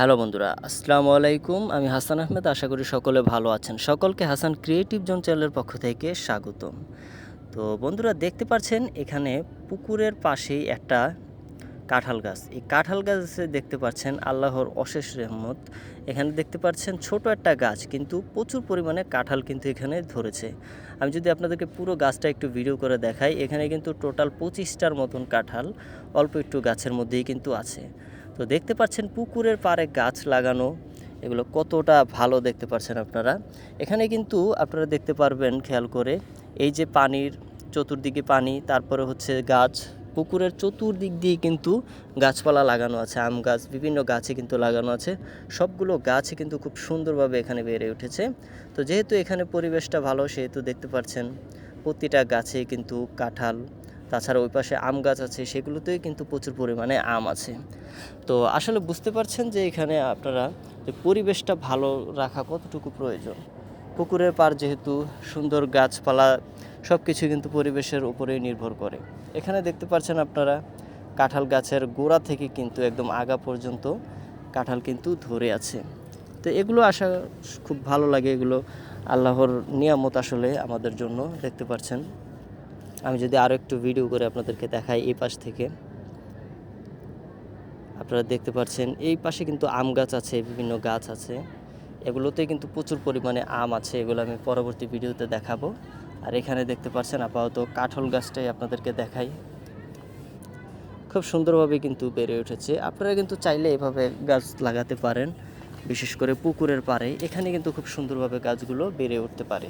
Hello বন্ধুরা, আসসালামু আলাইকুম। আমি হাসান আহমেদ, আশা করি সকলে ভালো আছেন। সকলকে হাসান ক্রিয়েটিভ জোন চ্যানেলের পক্ষ থেকে স্বাগতম। তো বন্ধুরা, দেখতে পাচ্ছেন, এখানে পুকুরের পাশেই একটা কাঁঠাল গাছ। এই কাঁঠাল গাছে দেখতে পাচ্ছেন আল্লাহর অশেষ রহমত। এখানে দেখতে পাচ্ছেন ছোট একটা গাছ, কিন্তু প্রচুর পরিমাণে কাঁঠাল কিন্তু এখানে ধরেছে। আমি যদি আপনাদেরকে পুরো গাছটা একটু ভিডিও করে দেখাই, এখানে কিন্তু টোটাল পঁচিশটার মতন কাঁঠাল অল্প একটু গাছের মধ্যেই কিন্তু আছে। তো দেখতে পাচ্ছেন পুকুরের পাড়ে গাছ লাগানো। এগুলো কতটা ভালো দেখতে পাচ্ছেন আপনারা। এখানে কিন্তু আপনারা দেখতে পারবেন, খেয়াল করে, এই যে পানির চতুর্দিকে পানি, তারপরে হচ্ছে গাছ। পুকুরের চতুর্দিক দিয়ে কিন্তু গাছপালা লাগানো আছে, আম গাছ, বিভিন্ন গাছে কিন্তু লাগানো আছে। সবগুলো গাছে কিন্তু খুব সুন্দরভাবে এখানে বেড়ে উঠেছে। তো যেহেতু এখানে পরিবেশটা ভালো, সেহেতু দেখতে পাচ্ছেন, প্রতিটা গাছে কিন্তু কাঁঠাল তাছাড়া ওই পাশে আম গাছ আছে, সেগুলোতেই কিন্তু প্রচুর পরিমাণে আম আছে। তো আসলে বুঝতে পারছেন যে এখানে আপনারা যে পরিবেশটা ভালো রাখা কতটুকু প্রয়োজন। পুকুরের পার যেহেতু সুন্দর গাছপালা সব কিছু কিন্তু পরিবেশের উপরেই নির্ভর করে। এখানে দেখতে পাচ্ছেন আপনারা, কাঁঠাল গাছের গোড়া থেকে কিন্তু একদম আগা পর্যন্ত কাঁঠাল কিন্তু ধরে আছে। তো এগুলো আসা খুব ভালো লাগে, এগুলো আল্লাহর নিয়ামত আসলে আমাদের জন্য, দেখতে পাচ্ছেন আমি যদি আরও একটু ভিডিও করে আপনাদেরকে দেখাই এই পাশ থেকে। আপনারা দেখতে পাচ্ছেন, এই পাশে কিন্তু আম গাছ আছে, বিভিন্ন গাছ আছে। এগুলোতে কিন্তু প্রচুর পরিমাণে আম আছে, এগুলো আমি পরবর্তী ভিডিওতে দেখাবো। আর এখানে দেখতে পাচ্ছেন আপাতত কাঠল গাছটাই আপনাদেরকে দেখাই। খুব সুন্দরভাবে কিন্তু বেড়ে উঠেছে। আপনারা কিন্তু চাইলে এভাবে গাছ লাগাতে পারেন, বিশেষ করে পুকুরের পাড়ে। এখানে কিন্তু খুব সুন্দরভাবে গাছগুলো বেড়ে উঠতে পারে।